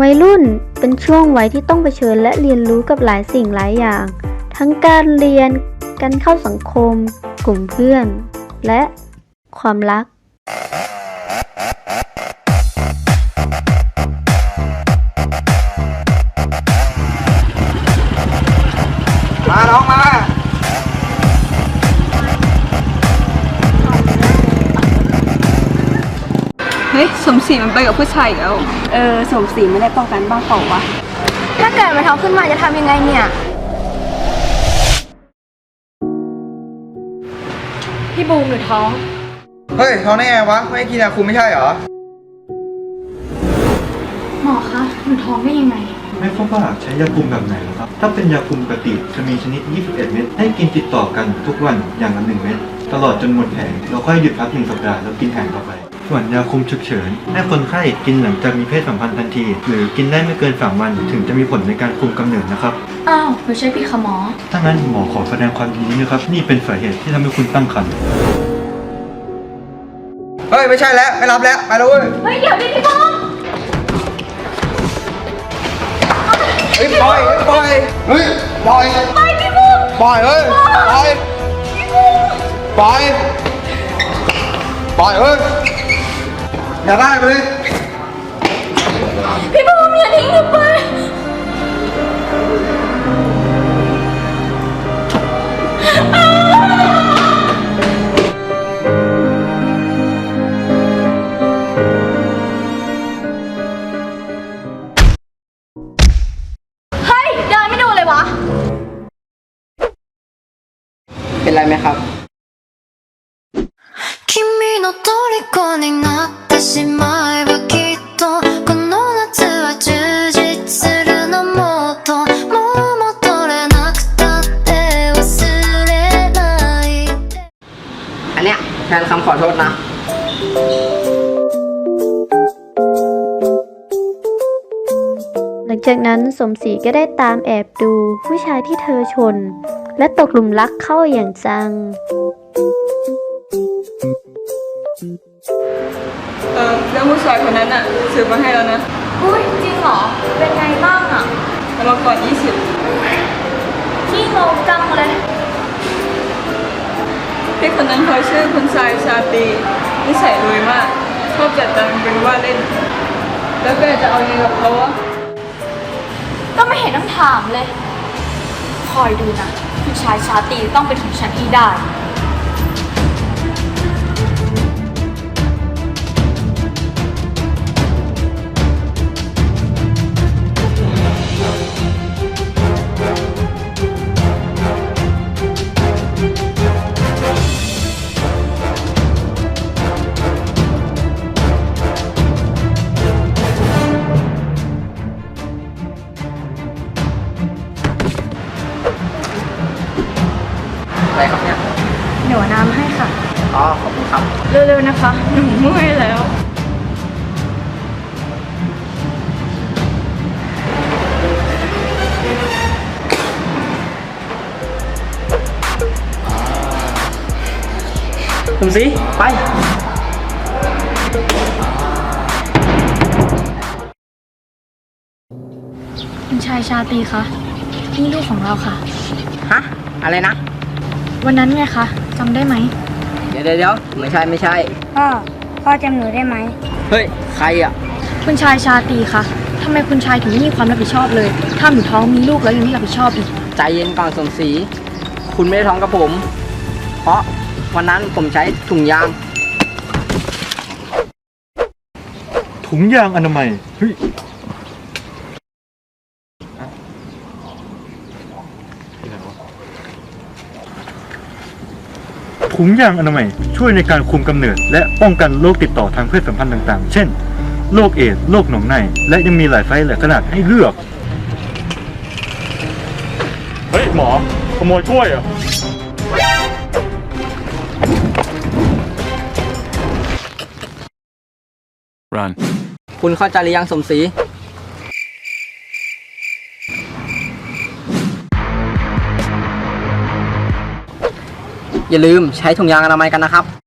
วัยรุ่นเป็นช่วงวัยที่ต้องเผชิญและเรียนรู้กับหลายสิ่งหลายอย่าง ทั้งการเรียน การเข้าสังคม กลุ่มเพื่อน และความรัก เฮ้ยสมศรีมันไปกับผู้ชายอีกแล้วเออสมศรีไม่ได้ป้องกันบ้างเปล่าวะ ถ้าเกิดมันท้องขึ้นมาจะทำยังไงเนี่ย พี่บูมหนูท้อง เฮ้ยท้องได้ไงวะ ไม่ให้กินยาคุมไม่ใช่เหรอ หมอคะหนูท้องได้ยังไง ไม่ทราบว่าใช้ยาคุมแบบไหนเหรอครับ ถ้าเป็นยาคุมปกติจะมีชนิด 21 เม็ด ให้กินติดต่อกันทุกวันอย่างละ 1 เม็ด ตลอดจนหมดแผงเราค่อยหยุดพักหนึ่งสัปดาห์แล้วกินแผงต่อไป ส่วนยาคุมฉุกเฉินให้คนไข้กินหลังจากมีเพศสัมพันธ์ทันที หรือกินได้ไม่เกินสามวัน ถึงจะมีผลในการคุมกำเนิดนะครับ อ้าวไม่ใช่พี่คะหมอ ถ้างั้นหมอขอแสดงความยินดีนะครับ นี่เป็นสาเหตุที่ทำให้คุณตั้งครรภ์เฮ้ย ไม่ใช่แล้ว ไม่รับแล้ว ไปแล้วเว้ย เฮ้ยเดี๋ยวดิพี่บอมเฮ้ยปล่อยปล่อยเฮ้ยปล่อยปล่อยพี่บุ้งปล่อยเฮ้ยปล่อยปล่อยปล่อยเฮ้ย อย่าได้ไปเลย พี่บอมอย่าทิ้งหนูไป เฮ้ย เดินไม่ดูเลยวะ เป็นไรไหมครับ 君の虜になって しまえばきっとこの夏は充実するのもっともう戻れなくたって忘れないで อันเนี้ยแทนคำขอโทษนะ หลังจากนั้นสมศรีก็ได้ตามแอบดูผู้ชายที่เธอชน และตกหลุมรักเข้าอย่างจัง เออเรื่องผู้ชายคนนั้นอะสืบมาให้แล้วนะอุ้ยจริงเหรอ เป็นไงบ้างอะแล้วมาก่อน20ขี้งงจังเลยพี่คนนั้นเขาชื่อคุณทรายชาตรีนิสัยรวยมาก ชอบจัดตังเป็นว่าเล่น แล้วก็จะเอาเงินกับเขาอะก็ไม่เห็นต้องถามเลย คอยดูนะผู้ชายชาตรีต้องเป็นของฉันให้ได้ อะไรครับเนี่ยเดี๋ยวน้ำให้ค่ะ อ๋อ ขอบคุณครับ เร็วๆนะคะหนูเมื่อยแล้วคุณสิ ไป คุณชายชาตรีคะนี่ลูกของเราค่ะ ฮะ อะไรนะ วันนั้นไงคะจำได้ไหมเดี๋ยวเดี๋ยวเดี๋ยวไม่ใช่ไม่ใช่ พ่อ พ่อจำหนูได้ไหม เฮ้ย ใครอะ คุณชายชาตรีคะทำไมคุณชายถึงไม่มีความรับผิดชอบเลย ถ้าหนูท้องมีลูกแล้วยังไม่รับผิดชอบอีก ใจเย็นก่อนสมศรีคุณไม่ได้ท้องกับผม เพราะวันนั้นผมใช้ถุงยาง ถุงยางอนามัยเฮ้ย ถุงยางอนามัยช่วยในการคุมกำเนิด และป้องกันโรคติดต่อทางเพศสัมพันธ์ต่างๆ เช่น โรคเอดส์โรคหนองใน และยังมีหลายไซส์หลายขนาดให้เลือก เฮ้ย หมอขโมยกล้วยเหรอะ Run. คุณเข้าใจหรือยังสมศรี อย่าลืมใช้ถุงยางอนามัยกันนะครับ